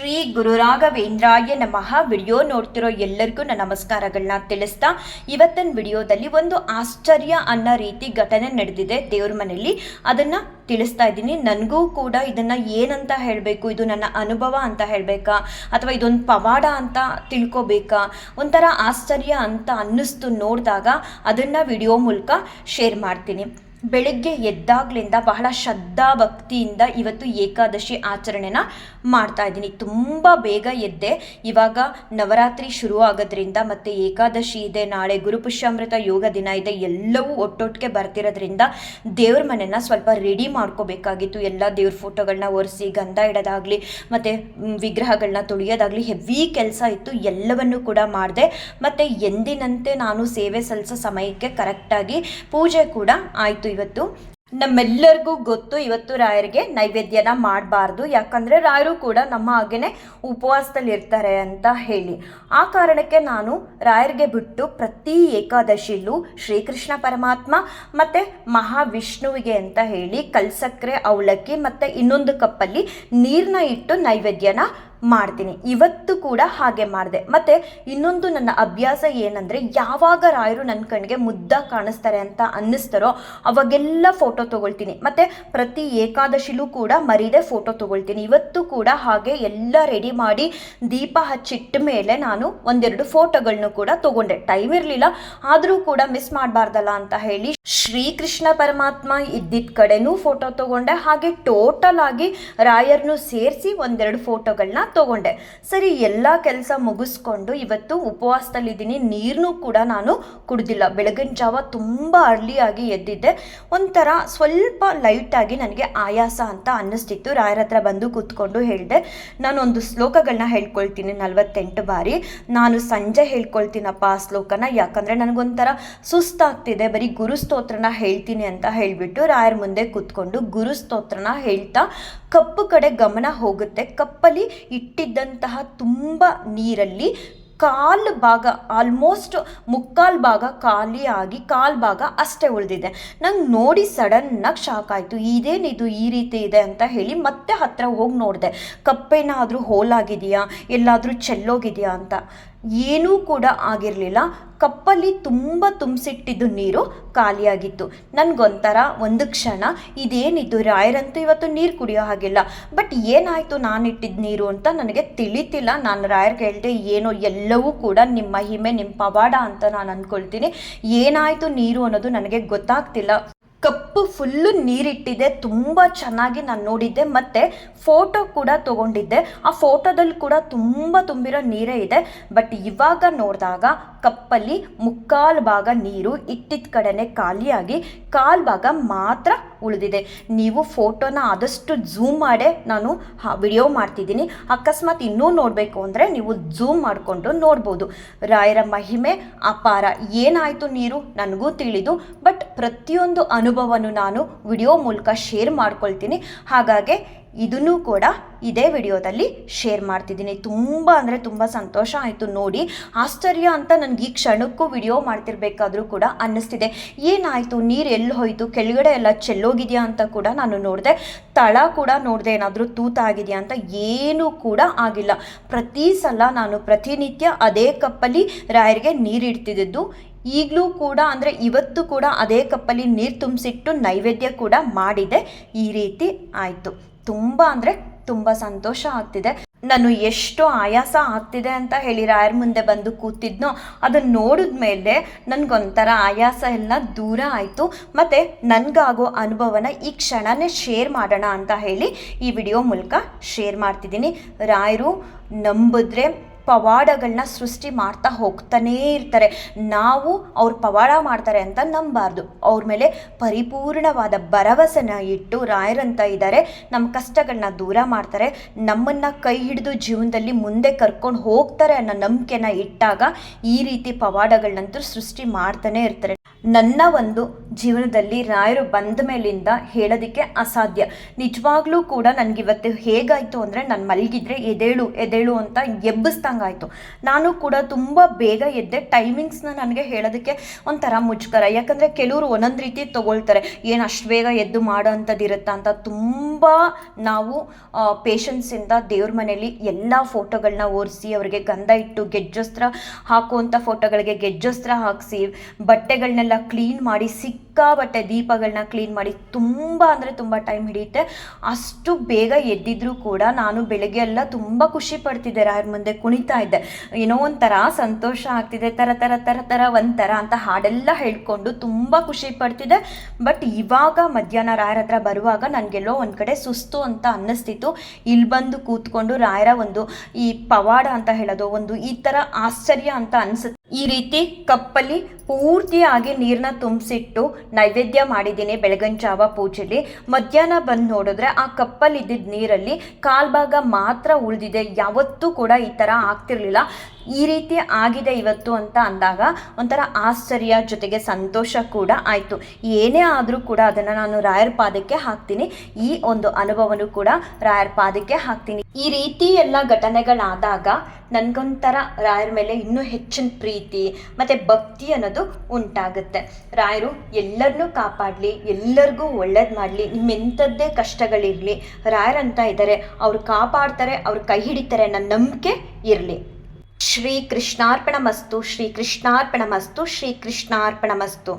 ಶ್ರೀ ಗುರುರಾಘವೇಂದ್ರಾಯ ನಮಃ. ವಿಡಿಯೋ ನೋಡ್ತಿರೋ ಎಲ್ಲರಿಗೂ ನನ್ನ ನಮಸ್ಕಾರಗಳನ್ನ ತಿಳಿಸ್ತಾ, ಇವತ್ತಿನ ವಿಡಿಯೋದಲ್ಲಿ ಒಂದು ಆಶ್ಚರ್ಯ ಅನ್ನೋ ರೀತಿ ಘಟನೆ ನಡೆದಿದೆ ದೇವ್ರ ಮನೆಯಲ್ಲಿ. ಅದನ್ನು ತಿಳಿಸ್ತಾ ಇದ್ದೀನಿ. ನನಗೂ ಕೂಡ ಇದನ್ನು ಏನಂತ ಹೇಳಬೇಕು? ಇದು ನನ್ನ ಅನುಭವ ಅಂತ ಹೇಳಬೇಕಾ? ಅಥವಾ ಇದೊಂದು ಪವಾಡ ಅಂತ ತಿಳ್ಕೊಬೇಕಾ? ಒಂಥರ ಆಶ್ಚರ್ಯ ಅಂತ ಅನ್ನಿಸ್ತು ನೋಡಿದಾಗ ಅದನ್ನು ವಿಡಿಯೋ ಮೂಲಕ ಶೇರ್ ಮಾಡ್ತೀನಿ. ಬೆಳಿಗ್ಗೆ ಎದ್ದಾಗ್ಲಿಂದ ಬಹಳ ಶ್ರದ್ಧಾ ಭಕ್ತಿಯಿಂದ ಇವತ್ತು ಏಕಾದಶಿ ಆಚರಣೆನ ಮಾಡ್ತಾ ಇದ್ದೀನಿ. ತುಂಬ ಬೇಗ ಎದ್ದೆ. ಇವಾಗ ನವರಾತ್ರಿ ಶುರು ಆಗೋದ್ರಿಂದ ಮತ್ತು ಏಕಾದಶಿ ಇದೆ, ನಾಳೆ ಗುರುಪುಷ್ಯಾಮೃತ ಯೋಗ ದಿನ ಇದೆ, ಎಲ್ಲವೂ ಒಟ್ಟೊಟ್ಟಿಗೆ ಬರ್ತಿರೋದ್ರಿಂದ ದೇವ್ರ ಮನೆನ ಸ್ವಲ್ಪ ರೆಡಿ ಮಾಡ್ಕೋಬೇಕಾಗಿತ್ತು. ಎಲ್ಲ ದೇವ್ರ ಫೋಟೋಗಳನ್ನ ಒರೆಸಿ, ಗಂಧ ಇಡೋದಾಗಲಿ, ಮತ್ತು ವಿಗ್ರಹಗಳನ್ನ ತೊಳೆಯೋದಾಗಲಿ ಹೆವಿ ಕೆಲಸ ಇತ್ತು. ಎಲ್ಲವನ್ನು ಕೂಡ ಮಾಡಿದೆ. ಮತ್ತು ಎಂದಿನಂತೆ ನಾನು ಸೇವೆ ಸಲ್ಲಿಸೋ ಸಮಯಕ್ಕೆ ಕರೆಕ್ಟಾಗಿ ಪೂಜೆ ಕೂಡ ಆಯಿತು. ಇವತ್ತು. ನಮ್ಮೆಲ್ಲರಿಗೂ ಗೊತ್ತು ಇವತ್ತು ರಾಯರಿಗೆ ನೈವೇದ್ಯನ ಮಾಡಬಾರ್ದು. ಯಾಕಂದರೆ ರಾಯರು ಕೂಡ ನಮ್ಮ ಹಾಗೇನೆ ಉಪವಾಸದಲ್ಲಿ ಇರ್ತಾರೆ ಅಂತ ಹೇಳಿ. ಆ ಕಾರಣಕ್ಕೆ ನಾನು ರಾಯರಿಗೆ ಬಿಟ್ಟು ಪ್ರತಿ ಏಕಾದಶಿಲೂ ಶ್ರೀಕೃಷ್ಣ ಪರಮಾತ್ಮ ಮತ್ತು ಮಹಾವಿಷ್ಣುವಿಗೆ ಅಂತ ಹೇಳಿ ಕಲ್ಸಕ್ಕರೆ ಅವಲಕ್ಕಿ ಮತ್ತು ಇನ್ನೊಂದು ಕಪ್ಪಲ್ಲಿ ನೀರನ್ನ ಇಟ್ಟು ನೈವೇದ್ಯನ ಮಾಡ್ತೀನಿ. ಇವತ್ತು ಕೂಡ ಹಾಗೆ ಮಾಡಿದೆ. ಮತ್ತು ಇನ್ನೊಂದು ನನ್ನ ಅಭ್ಯಾಸ ಏನಂದರೆ ಯಾವಾಗ ರಾಯರು ನನ್ನ ಕಣ್ಣಿಗೆ ಮುದ್ದ ಕಾಣಿಸ್ತಾರೆ ಅಂತ ಅನ್ನಿಸ್ತಾರೋ ಅವಾಗೆಲ್ಲ ಫೋಟೋ ತೊಗೊಳ್ತೀನಿ. ಮತ್ತು ಪ್ರತಿ ಏಕಾದಶಿಲೂ ಕೂಡ ಮರೀದೆ ಫೋಟೋ ತೊಗೊಳ್ತೀನಿ. ಇವತ್ತು ಕೂಡ ಹಾಗೆ ಎಲ್ಲ ರೆಡಿ ಮಾಡಿ ದೀಪ ಹಚ್ಚಿಟ್ಟ ಮೇಲೆ ನಾನು ಒಂದೆರಡು ಫೋಟೋಗಳನ್ನೂ ಕೂಡ ತೊಗೊಂಡೆ. ಟೈಮ್ ಇರಲಿಲ್ಲ. ಆದರೂ ಕೂಡ ಮಿಸ್ ಮಾಡಬಾರ್ದಲ್ಲ ಅಂತ ಹೇಳಿ ಶ್ರೀಕೃಷ್ಣ ಪರಮಾತ್ಮ ಇದ್ದಿದ್ದ ಕಡೆನೂ ಫೋಟೋ ತೊಗೊಂಡೆ, ಹಾಗೆ ಟೋಟಲ್ ಆಗಿ ರಾಯರ್ನು ಸೇರಿಸಿ ಒಂದೆರಡು ಫೋಟೋಗಳನ್ನ ತಗೊಂಡೆ. ಸರಿ, ಎಲ್ಲ ಕೆಲಸ ಮುಗಿಸ್ಕೊಂಡು ಇವತ್ತು ಉಪವಾಸದಲ್ಲಿದ್ದೀನಿ ನೀರನ್ನೂ ಕೂಡ ನಾನು ಕುಡ್ದಿಲ್ಲ. ಬೆಳಗಿನ ಜಾವ ತುಂಬ ಅರ್ಲಿಯಾಗಿ ಎದ್ದಿದ್ದೆ. ಒಂಥರ ಸ್ವಲ್ಪ ಲೈಟಾಗಿ ನನಗೆ ಆಯಾಸ ಅಂತ ಅನ್ನಿಸ್ತಿತ್ತು. ರಾಯರ ಹತ್ರ ಬಂದು ಕೂತ್ಕೊಂಡು ಹೇಳಿದೆ, ನಾನೊಂದು ಶ್ಲೋಕಗಳನ್ನ ಹೇಳ್ಕೊಳ್ತೀನಿ ನಲವತ್ತೆಂಟು ಬಾರಿ. ನಾನು ಸಂಜೆ ಹೇಳ್ಕೊಳ್ತೀನಪ್ಪ ಆ ಶ್ಲೋಕನ. ಯಾಕಂದರೆ ನನಗೊಂಥರ ಸುಸ್ತಾಗ್ತಿದೆ. ಬರೀ ಗುರು ಸ್ತೋತ್ರನ ಹೇಳ್ತೀನಿ ಅಂತ ಹೇಳಿಬಿಟ್ಟು ರಾಯರ ಮುಂದೆ ಕೂತ್ಕೊಂಡು ಗುರು ಸ್ತೋತ್ರನ ಹೇಳ್ತಾ ಕಪ್ಪು ಕಡೆ ಗಮನ ಹೋಗುತ್ತೆ. ಕಪ್ಪಲ್ಲಿ ಇಟ್ಟಿದ್ದಂತಹ ತುಂಬ ನೀರಲ್ಲಿ ಕಾಲು ಭಾಗ ಆಲ್ಮೋಸ್ಟ್ ಮುಕ್ಕಾಲು ಭಾಗ ಖಾಲಿಯಾಗಿ ಕಾಲು ಭಾಗ ಅಷ್ಟೇ ಉಳಿದಿದೆ. ನಂಗೆ ನೋಡಿ ಸಡನ್ನಾಗಿ ಶಾಕ್ ಆಯಿತು. ಇದೇನಿದು ಈ ರೀತಿ ಇದೆ ಅಂತ ಹೇಳಿ ಮತ್ತೆ ಹತ್ತಿರ ಹೋಗಿ ನೋಡಿದೆ. ಕಪ್ಪೇನಾದರೂ ಹೋಲಾಗಿದೆಯಾ ಎಲ್ಲಾದರೂ ಚೆಲ್ಲೋಗಿದೆಯಾ ಅಂತ. ಏನೂ ಕೂಡ ಆಗಿರಲಿಲ್ಲ. ಕಪ್ಪಲ್ಲಿ ತುಂಬ ತುಂಬಿಸಿಟ್ಟಿದ್ದು ನೀರು ಖಾಲಿಯಾಗಿತ್ತು. ನನಗೊಂಥರ ಒಂದು ಕ್ಷಣ ಇದೇನಿದ್ದು ರಾಯರಂತೂ ಇವತ್ತು ನೀರು ಕುಡಿಯೋ ಹಾಗಿಲ್ಲ. ಬಟ್ ಏನಾಯಿತು ನಾನು ಇಟ್ಟಿದ್ದ ನೀರು ಅಂತ ನನಗೆ ತಿಳಿತಿಲ್ಲ. ನಾನು ರಾಯರ್ ಕೇಳಿದೆ ಏನೋ ಎಲ್ಲವೂ ಕೂಡ ನಿಮ್ಮ ಹಿಮೆ ನಿಮ್ಮ ಪವಾಡ ಅಂತ ನಾನು ಅಂದ್ಕೊಳ್ತೀನಿ ಏನಾಯಿತು ನೀರು ಅನ್ನೋದು ನನಗೆ ಗೊತ್ತಾಗ್ತಿಲ್ಲ. ಕಪ್ಪು ಫುಲ್ಲು ನೀರಿಟ್ಟಿದೆ, ತುಂಬ ಚೆನ್ನಾಗಿ ನಾನು ನೋಡಿದ್ದೆ, ಮತ್ತು ಫೋಟೋ ಕೂಡ ತಗೊಂಡಿದ್ದೆ. ಆ ಫೋಟೋದಲ್ಲಿ ಕೂಡ ತುಂಬ ತುಂಬಿರೋ ನೀರೇ ಇದೆ, ಬಟ್ ಇವಾಗ ನೋಡಿದಾಗ ಕಪ್ಪಲ್ಲಿ ಮುಕ್ಕಾಲು ಭಾಗ ನೀರು, ಇಟ್ಟಿದ ಕಡೆನೆ ಖಾಲಿಯಾಗಿ, ಕಾಲು ಭಾಗ ಮಾತ್ರ ಉಳಿದಿದೆ. ನೀವು ಫೋಟೋನ ಆದಷ್ಟು ಝೂಮ್ ಮಾಡೇ ನಾನು ವಿಡಿಯೋ ಮಾಡ್ತಿದ್ದೀನಿ. ಅಕಸ್ಮಾತ್ ಇನ್ನೂ ನೋಡಬೇಕು ಅಂದರೆ ನೀವು ಝೂಮ್ ಮಾಡಿಕೊಂಡು ನೋಡ್ಬೋದು. ರಾಯರ ಮಹಿಮೆ ಅಪಾರ. ಏನಾಯಿತು ನೀರು? ನನಗೂ ತಿಳಿದು. ಬಟ್ ಪ್ರತಿಯೊಂದು ಅನುಭವನು ನಾನು ವಿಡಿಯೋ ಮೂಲಕ ಶೇರ್ ಮಾಡ್ಕೊಳ್ತೀನಿ. ಹಾಗಾಗಿ ಇದನ್ನು ಕೂಡ ಇದೇ ವಿಡಿಯೋದಲ್ಲಿ ಶೇರ್ ಮಾಡ್ತಿದ್ದೀನಿ. ತುಂಬ ಅಂದರೆ ತುಂಬ ಸಂತೋಷ ಆಯಿತು ನೋಡಿ. ಆಶ್ಚರ್ಯ ಅಂತ ನನಗೆ ಈ ಕ್ಷಣಕ್ಕೂ ವಿಡಿಯೋ ಮಾಡ್ತಿರ್ಬೇಕಾದ್ರೂ ಕೂಡ ಅನ್ನಿಸ್ತಿದೆ. ಏನಾಯಿತು? ನೀರು ಎಲ್ಲಿ ಹೋಯಿತು? ಕೆಳಗಡೆ ಎಲ್ಲ ಚೆಲ್ಲೋಗಿದೆಯಾ ಅಂತ ಕೂಡ ನಾನು ನೋಡಿದೆ. ತಳ ಕೂಡ ನೋಡಿದೆ ಏನಾದರೂ ತೂತಾಗಿದೆಯಾ ಅಂತ ಏನೂ ಕೂಡ ಆಗಿಲ್ಲ. ಪ್ರತಿ ಸಲ ನಾನು ಪ್ರತಿನಿತ್ಯ ಅದೇ ಕಪ್ಪಲ್ಲಿ ರಾಯರಿಗೆ ನೀರು ಇಡ್ತಿದ್ದು ಈಗಲೂ ಕೂಡ ಅಂದರೆ ಇವತ್ತು ಕೂಡ ಅದೇ ಕಪ್ಪಲ್ಲಿ ನೀರು ತುಂಬಿಸಿಟ್ಟು ನೈವೇದ್ಯ ಕೂಡ ಮಾಡಿದೆ ಈ ರೀತಿ ಆಯಿತು. ತುಂಬ ಅಂದರೆ ತುಂಬ ಸಂತೋಷ ಆಗ್ತಿದೆ. ನಾನು ಎಷ್ಟು ಆಯಾಸ ಆಗ್ತಿದೆ ಅಂತ ಹೇಳಿ ರಾಯರ ಮುಂದೆ ಬಂದು ಕೂತಿದ್ನೋ ಅದನ್ನು ನೋಡಿದ ಮೇಲೆ ನನಗೊಂಥರ ಆಯಾಸ ಎಲ್ಲ ದೂರ ಆಯಿತು. ಮತ್ತು ನನಗಾಗೋ ಅನುಭವನ ಈ ಕ್ಷಣನೇ ಶೇರ್ ಮಾಡೋಣ ಅಂತ ಹೇಳಿ ಈ ವಿಡಿಯೋ ಮೂಲಕ ಶೇರ್ ಮಾಡ್ತಿದ್ದೀನಿ. ರಾಯರು ನಂಬಿದ್ರೆ ಪವಾಡಗಳನ್ನ ಸೃಷ್ಟಿ ಮಾಡ್ತಾ ಹೋಗ್ತಾನೇ ಇರ್ತಾರೆ. ನಾವು ಅವ್ರು ಪವಾಡ ಮಾಡ್ತಾರೆ ಅಂತ ನಂಬಾರ್ದು. ಅವ್ರ ಮೇಲೆ ಪರಿಪೂರ್ಣವಾದ ಭರವಸೆನ ಇಟ್ಟು ರಾಯರಂತ ಇದ್ದಾರೆ ನಮ್ಮ ಕಷ್ಟಗಳನ್ನ ದೂರ ಮಾಡ್ತಾರೆ. ನಮ್ಮನ್ನು ಕೈ ಹಿಡಿದು ಜೀವನದಲ್ಲಿ ಮುಂದೆ ಕರ್ಕೊಂಡು ಹೋಗ್ತಾರೆ ಅನ್ನೋ ನಂಬಿಕೆನ ಇಟ್ಟಾಗ ಈ ರೀತಿ ಪವಾಡಗಳನ್ನಂತೂ ಸೃಷ್ಟಿ ಮಾಡ್ತಾನೆ ಇರ್ತಾರೆ. ನನ್ನ ಒಂದು ಜೀವನದಲ್ಲಿ ರಾಯರು ಬಂದ ಮೇಲಿಂದ ಹೇಳೋದಕ್ಕೆ ಅಸಾಧ್ಯ. ನಿಜವಾಗ್ಲೂ ಕೂಡ ನನಗಿವತ್ತು ಹೇಗಾಯಿತು ಅಂದರೆ ನಾನು ಮಲಗಿದ್ರೆ ಎದೇಳು ಎದೇಳು ಅಂತ ಎಬ್ಬಿಸ್ದಂಗೆ ಆಯಿತು ನಾನು ಕೂಡ ತುಂಬ ಬೇಗ ಎದ್ದೆ ಟೈಮಿಂಗ್ಸ್ನ ನನಗೆ ಹೇಳೋದಕ್ಕೆ ಒಂಥರ ಮುಜುಗರ. ಯಾಕಂದರೆ ಕೆಲವರು ಒಂದೊಂದು ರೀತಿ ತೊಗೊಳ್ತಾರೆ, ಏನು ಅಷ್ಟು ಬೇಗ ಎದ್ದು ಮಾಡೋ ಅಂಥದ್ದು ಇರುತ್ತಾ ಅಂತ. ತುಂಬ ನಾವು ಪೇಷನ್ಸಿಂದ ದೇವ್ರ ಮನೆಯಲ್ಲಿ ಎಲ್ಲ ಫೋಟೋಗಳನ್ನ ಓರಿಸಿ, ಅವರಿಗೆ ಗಂಧ ಇಟ್ಟು ಗೆಜ್ಜಸ್ತ್ರ ಹಾಕುವಂಥ ಫೋಟೋಗಳಿಗೆ ಗೆಜ್ಜಸ್ತ್ರ ಹಾಕಿಸಿ ಬಟ್ಟೆಗಳನ್ನೆಲ್ಲ ಕ್ಲೀನ್ ಮಾಡಿ ಸಿಕ್ಕಾಬಟ್ಟೆ ದೀಪಗಳನ್ನ ಕ್ಲೀನ್ ಮಾಡಿ, ತುಂಬ ಅಂದರೆ ತುಂಬ ಟೈಮ್ ಹಿಡಿಯುತ್ತೆ. ಅಷ್ಟು ಬೇಗ ಎದ್ದಿದ್ರು ಕೂಡ ನಾನು ಬೆಳಗ್ಗೆ ಎಲ್ಲ ತುಂಬ ಖುಷಿ ಪಡ್ತಿದ್ದೆ ರಾಯರ ಮುಂದೆ ಕುಣಿತಾ ಇದ್ದೆ. ಏನೋ ಒಂಥರ ಸಂತೋಷ ಆಗ್ತಿದೆ ತರ ತರ ತರ ತರ ಒಂಥರ ಅಂತ ಹಾಡೆಲ್ಲ ಹೇಳ್ಕೊಂಡು ತುಂಬ ಖುಷಿ ಪಡ್ತಿದ್ದೆ. ಬಟ್ ಇವಾಗ ಮಧ್ಯಾಹ್ನ ರಾಯರ ಹತ್ರ ಬರುವಾಗ ನನಗೆಲ್ಲೋ ಒಂದು ಕಡೆ ಸುಸ್ತು ಅಂತ ಅನ್ನಿಸ್ತಿತ್ತು. ಇಲ್ಲಿ ಬಂದು ಕೂತ್ಕೊಂಡು ರಾಯರ ಒಂದು ಈ ಪವಾಡ ಅಂತ ಹೇಳೋದು, ಒಂದು ಈ ಥರ ಆಶ್ಚರ್ಯ ಅಂತ ಅನ್ಸುತ್ತೆ. ಈ ರೀತಿ ಕಪ್ಪಲ್ಲಿ ಪೂರ್ತಿಯಾಗಿ ನೀರನ್ನ ತುಂಬಿಸಿಟ್ಟು ನೈವೇದ್ಯ ಮಾಡಿದ್ದೀನಿ ಬೆಳಗಿನ ಜಾವ ಪೂಜೆಲಿ. ಮಧ್ಯಾಹ್ನ ಬಂದು ನೋಡಿದ್ರೆ ಆ ಕಪ್ಪಲ್ಲಿ ಇದ್ದಿದ್ದ ನೀರಲ್ಲಿ ಕಾಲ್ಭಾಗ ಮಾತ್ರ ಉಳಿದಿದೆ. ಯಾವತ್ತೂ ಕೂಡ ಈ ಥರ ಆಗ್ತಿರ್ಲಿಲ್ಲ. ಈ ರೀತಿ ಆಗಿದೆ ಇವತ್ತು ಅಂತ ಅಂದಾಗ ಒಂಥರ ಆಶ್ಚರ್ಯ ಜೊತೆಗೆ ಸಂತೋಷ ಕೂಡ ಆಯಿತು. ಏನೇ ಆದರೂ ಕೂಡ ಅದನ್ನು ನಾನು ರಾಯರ ಪಾದಕ್ಕೆ ಹಾಕ್ತೀನಿ. ಈ ಒಂದು ಅನುಭವನೂ ಕೂಡ ರಾಯರ ಪಾದಕ್ಕೆ ಹಾಕ್ತೀನಿ. ಈ ರೀತಿ ಎಲ್ಲ ಘಟನೆಗಳಾದಾಗ ನನಗೊಂಥರ ರಾಯರ ಮೇಲೆ ಇನ್ನೂ ಹೆಚ್ಚಿನ ಪ್ರೀತಿ ಮತ್ತು ಭಕ್ತಿ ಅನ್ನೋದು ಉಂಟಾಗುತ್ತೆ. ರಾಯರು ಎಲ್ಲರನ್ನೂ ಕಾಪಾಡಲಿ, ಎಲ್ಲರಿಗೂ ಒಳ್ಳೇದು ಮಾಡಲಿ, ನಿಮ್ಮೆಂಥದ್ದೇ ಕಷ್ಟಗಳಿರಲಿ, ರಾಯರಂತ ಇದ್ದಾರೆ ಅವ್ರು ಕಾಪಾಡ್ತಾರೆ, ಅವ್ರು ಕೈ ಹಿಡಿತಾರೆ ನನ್ನ ನಂಬಿಕೆ ಇರಲಿ. ಶ್ರೀ ಕೃಷ್ಣಾರ್ಪಣ ಮಸ್ತು